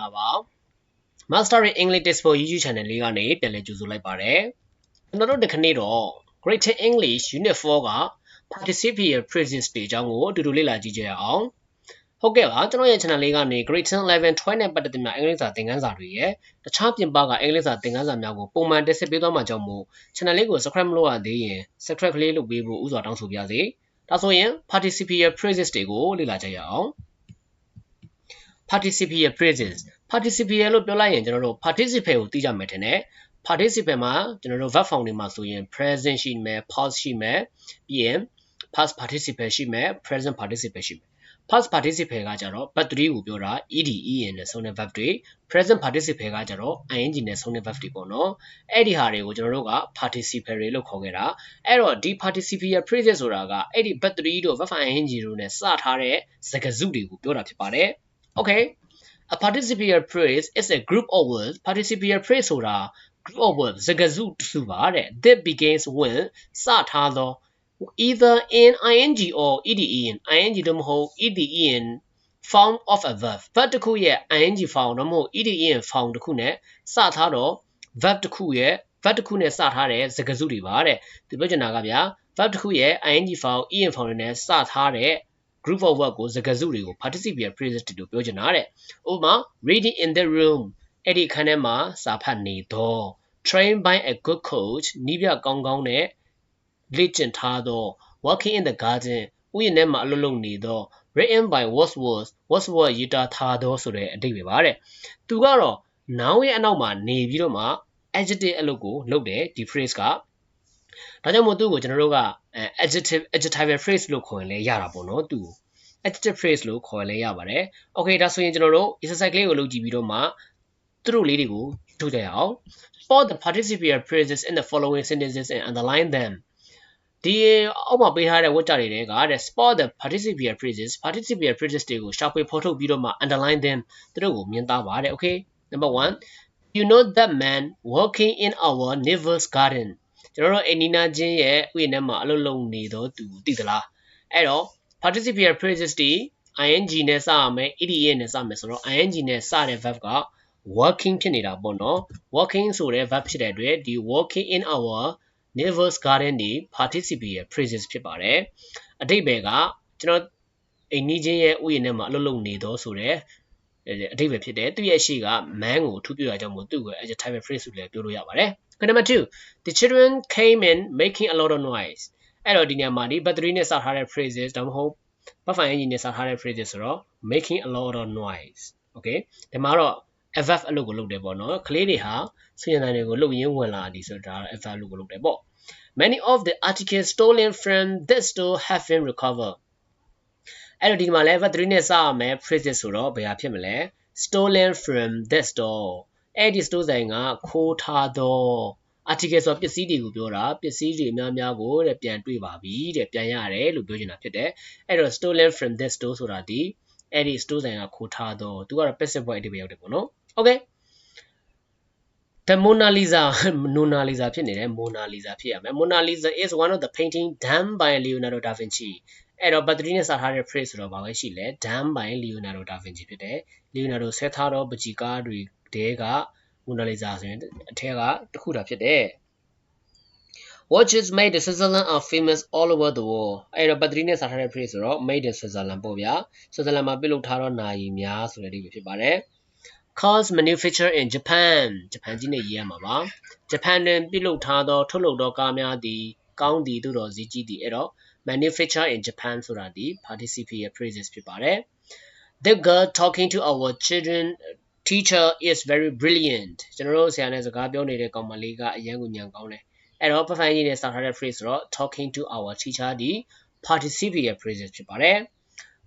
္ဂလာပါ Master in English Textbook YouTube Channel လေးကနေပြန်လည်ကြိုဆိုလိုက်ပါတယ်ကျွန်တော်တို့ဒီခနေ့တော့ Great English Unit 4က Participial Phrases တွေအကြောင်းကိုအတူတူလေ့လာကြည့်ကြရအောင်ဟုတ်ကဲ့ပါကျွန်တော်ရဲ့ channel လေးကနေ Grade 10 11 12နဲ့ပတ်သက်တဲ့များအင်္ဂလိပ်စာသင်ခန်းစာတွေရဲ့တခြားပြင်ပကအင်္ဂလိပ်စာသင်ခန်းစာများကိုပုံမှန်တက်ဆက်ပေးသွားမှာကြောင့်မို့ channel လေးကို subscribe မလုပ်ရသေးရင် subscribe ကလေးလုပ်ပေးဖို့ဥစွာတောင်းဆိုပါရစေဒါဆိုရင် participial phrases တွေကိုလေ့လာကြရအောင် participial phrases participial လို့ပြောလိုက်ရင်ကျွန်တော်တို့ participate ကိုသိကြမယ်ထင်တယ် participate မှာကျွန်တော်တို့ verb form တွေမှာဆိုရင် present ရှိမယ် past ရှိမယ်ပြီးရင် past participle ရှိမယ် present participle ရှိမယ် past participle ကကြတော့ verb 3ကိုပြောတာ ed en နဲ့ဆုံးတဲ့ verb တွေ present participle ကကြတော့ ing နဲ့ဆုံးတဲ့ verb တွေပေါ့နော်အဲ့ဒီဟာတွေကိုကျွန်တော်တို့က participle တွေလို့ခေါ်ခဲ့တာအဲ့တော့ဒီ participial phrases ဆိုတာကအဲ့ဒီ verb 3တို့ verb ing တို့နဲ့စထားတဲ့စကားစုတွေကိုပြောတာဖြစ်ပါတယ် okay a participial phrase is a group of words participial phrase ဆိုတာ group of words စကားစုစုပါတဲ့ that begins with စထားသော either in ing or eden ing တို့မဟုတ် eden form of a verb verb တစ်ခုရဲ့ ing form တော့မဟုတ် eden form တစ်ခုနဲ့စထားတော့ verb တစ်ခုရဲ့ verb တစ်ခုနဲ့စထားတဲ့စကားစုတွေပါတဲ့ဒီပြောချင်တာကဗျာ verb တစ်ခုရဲ့ ing form en form တွေနဲ့စထားတဲ့ group of work ကိုစကားစုတွေကို participial phrases လို့ပြောချင်တာတဲ့ဥပမာ reading in the room အဲ့ဒီအခန်းထဲမှာစာဖတ်နေတော့ train by a good coach နီးပြကောင်းကောင်းနဲ့လေ့ကျင့်ထားသော working in the garden ဥယျာဉ်ထဲမှာအလုပ်လုပ်နေသော written by Wordsworth Wordsworth ရေးသားထားသောဆိုတဲ့အဓိပ္ပာယ်ပါတဲ့သူကတော့ noun ရဲ့အနောက်မှာနေပြီးတော့မှ adjective အလုပ်ကိုလုပ်တယ်ဒီ phrase က ဒါကြောင့်မို့သူ့ကိုကျွန်တော်တို့က adjective adjectival phrase လို့ခေါ်ရင်လည်းရတာပေါ့နော်သူ့ကို adjective phrase လို့ခေါ်လည်းရပါတယ် okay ဒါဆိုရင်ကျွန်တော်တို့ exercise လေးကိုလုပ်ကြည့်ပြီးတော့မှသူတို့လေးတွေကိုထုတ်ကြရအောင် spot the participial phrases in the following sentences and underline them ဒီအောက်မှာပေးထားတဲ့ဝတ်ကြတွေတဲကတဲ့ spot the participial phrases participial phrases တွေကိုရှာဖွေဖော်ထုတ်ပြီးတော့မှ underline them သူတို့ကိုမြင်သားပါတယ် okay number 1 you know that man working in our neighbor's garden ကျွန်တော်တို့အိမ်နီးနားချင်းရဲ့ဥယျာဉ်ထဲမှာအလုပ်လုပ်နေတော့သူသိသလားအဲ့တော့ participial phrases တွေ ing နဲ့စရမယ် ed နဲ့စမယ်ဆိုတော့ ing နဲ့စတဲ့ verb က working ဖြစ်နေတာပေါ့နော် working ဆိုတဲ့ verb ဖြစ်တဲ့အတွက်ဒီ working in our neighbors garden ဒီ participial phrases ဖြစ်ပါတယ်အတိတ်ပဲကကျွန်တော်အိမ်နီးချင်းရဲ့ဥယျာဉ်ထဲမှာအလုပ်လုပ်နေတော့ဆိုတဲ့အတိတ်ပဲဖြစ်တယ်သူရဲ့အရှိက man ကိုထူးပြရကြောင်းမို့သူ့ကို adjective phrase လို့လည်းပြောလို့ရပါတယ် number 2 the children came in making a lot of noise အဲ့တော့ဒီနေရာမှာဒီ battery နဲ့စထားတဲ့ phrases ဒါမှမဟုတ် buff engine နဲ့စထားတဲ့ phrases ဆိုတော့ making a lot of noise okay ဒီမှာတော့ FF အလုပ်ကိုလုပ်တယ်ပေါ့နော်ကလေးတွေဟာဆွေးနွေးတွေကိုလုပ်ရင်းဝင်လာသည်ဆိုတာ FF အလုပ်ကိုလုပ်တယ်ပေါ့ many of the articles stolen from this store have been recovered အဲ့တော့ဒီမှာလဲ verb 3နဲ့စရမယ် phrases ဆိုတော့ဘယ်ဟာဖြစ်မလဲ stolen from this store အဲ့ဒီ store ဆိုင်ကခိုးထားသော article ဆိုပစ္စည်းတွေကိုပြောတာပစ္စည်းတွေအများများကိုတဲ့ပြန်တွေ့ပါပြီတဲ့ပြန်ရတယ်လို့ပြောချင်တာဖြစ်တယ်အဲ့တော့ stolen from this store ဆိုတာဒီအဲ့ဒီ store ဆိုင်ကခိုးထားသောသူကတော့ passive voice အဓိပ္ပာယ်ရောက်တယ်ပေါ့နော် okay the mona lisa mona lisa ဖြစ်နေတယ် mona lisa ဖြစ်ရမယ် mona lisa is one of the painting done by leonardo da vinci အဲ့တော့ battery နဲ့စာထားတဲ့ phrase ဆိုတော့ဘာပဲရှိလဲ done by leonardo da vinci ဖြစ်တယ် leonardo ဆဲထားတော့ပကြီကားတွေ တဲက mona lisa ဆိုရင်အထက်ကတစ်ခုတာဖြစ်တယ် Watches made in Switzerland are famous all over the world အဲ့တော့ battery နဲ့စာထားတဲ့ phrase ဆိုတော့ made in Switzerland ပေါ့ဗျာ Switzerland မှာပြုလုပ်ထားတော့နာရီများဆိုတဲ့အဓိပ္ပာယ်ဖြစ်ပါတယ် cars manufactured in Japan ဂျပန်ကြီးနဲ့ရေးရမှာပါဂျပန်တွင်ပြုလုပ်ထားသောထုတ်လုပ်သောကားများသည်ကောင်းသည်သို့တော်ဈေးကြီးသည်အဲ့တော့ manufacture in Japan ဆိုတာဒီ participial phrases ဖြစ်ပါတယ် The girl talking to our children teacher is very brilliant ကျွန်တော်တို့ဆရာနဲ့စကားပြောနေတဲ့ကောင်မလေးကအရန်ကိုညံကောင်းတယ်အဲ့တော့ perfect ကြီးနဲ့စထားတဲ့ phrase ဆိုတော့ talking to our teacher ဒီ participial phrases ဖြစ်ပါတယ်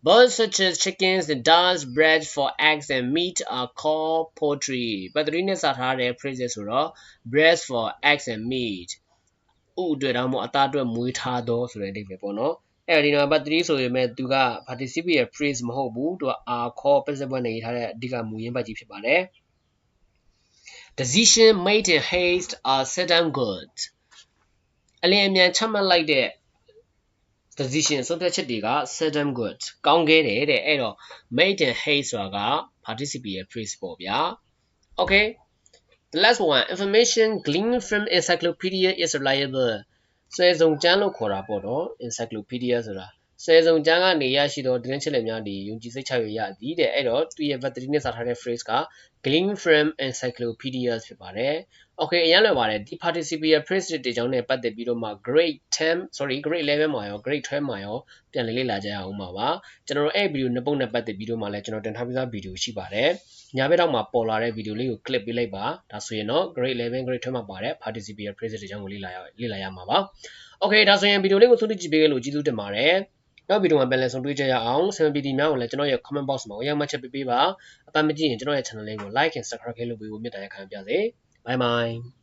Birds such as chickens, ducks, bread for eggs and meat are called poultry. ပတ်သရီနဲ့စထားတဲ့ phrases ဆိုတော့ bread for eggs and meat. ဥအတွက်တော့မအသားအတွက်မွေးထားသောဆိုတဲ့အဓိပ္ပာယ်ပေါ့နော်။ အဲဒီတော့ပတ်သရီဆိုရင်မဲ့သူက participial phrase မဟုတ်ဘူး။သူက are called passive voice နဲ့ရေးထားတဲ့အဓိကမူရင်းပတ်ကြီးဖြစ်ပါတယ်။ Decision made in haste are seldom good. အလင်းအမြန်ချမှတ်လိုက်တဲ့ decision ဆုံးဖြတ်ချက်တွေက seldom good ကောင်းခဲ့တယ်တဲ့အဲ့တော့ made in haste ဆိုတာက participial phrase ပေါ့ဗျာ okay the last one information gleaned from encyclopedia is reliable ဆယ်စုံကျမ်းလို့ခေါ်တာပေါ့နော် encyclopedia ဆိုတာဆယ်စုံကျမ်းကနေရရှိသောသတင်းချက်လက်များဒီယုံကြည်စိတ်ချရရသည်တဲ့အဲ့တော့သူရဲ့ battery နဲ့စာထားတဲ့ phrase က glean from encyclopedia ဖြစ်ပါတယ် okay အရင်လွယ်ပါတယ်ဒီ participial phrase တွေအကြောင်းနဲ့ပတ်သက်ပြီးတော့မှ grade 10 sorry grade 11မှာရော grade 12မှာရောပြန်လေ့လာကြရအောင်ပါပါကျွန်တော်တို့အဲ့ဗီဒီယိုနှစ်ပုတ်နဲ့ပတ်သက်ပြီးတော့မှလည်းကျွန်တော်တင်ထားပြီးသားဗီဒီယိုရှိပါတယ်ညာဘက်တော့မှာပေါ်လာတဲ့ဗီဒီယိုလေးကို click ပေးလိုက်ပါဒါဆိုရင်တော့ grade 11 grade 12မှာပါတဲ့ participial phrase တွေအကြောင်းကိုလေ့လာရလေ့လာရမှာပါ okay ဒါဆိုရင်ဗီဒီယိုလေးကိုဆုံးဖြတ်ကြည့်ပေးလို့ကျေးဇူးတင်ပါတယ် နောက်ဗီဒီယိုမှာပြန်လည်ဆုံတွေ့ကြရအောင်ဆင်ပီတီများကိုလည်းကျွန်တော်ရဲ့ comment box မှာဝေယမှတ်ချက်ပေးပေးပါအပန်းမကြည့်ရင်ကျွန်တော်ရဲ့ channel လေးကို like and subscribe လုပ်ပေးဖို့မေတ္တာရက်ခံပါရစေ bye bye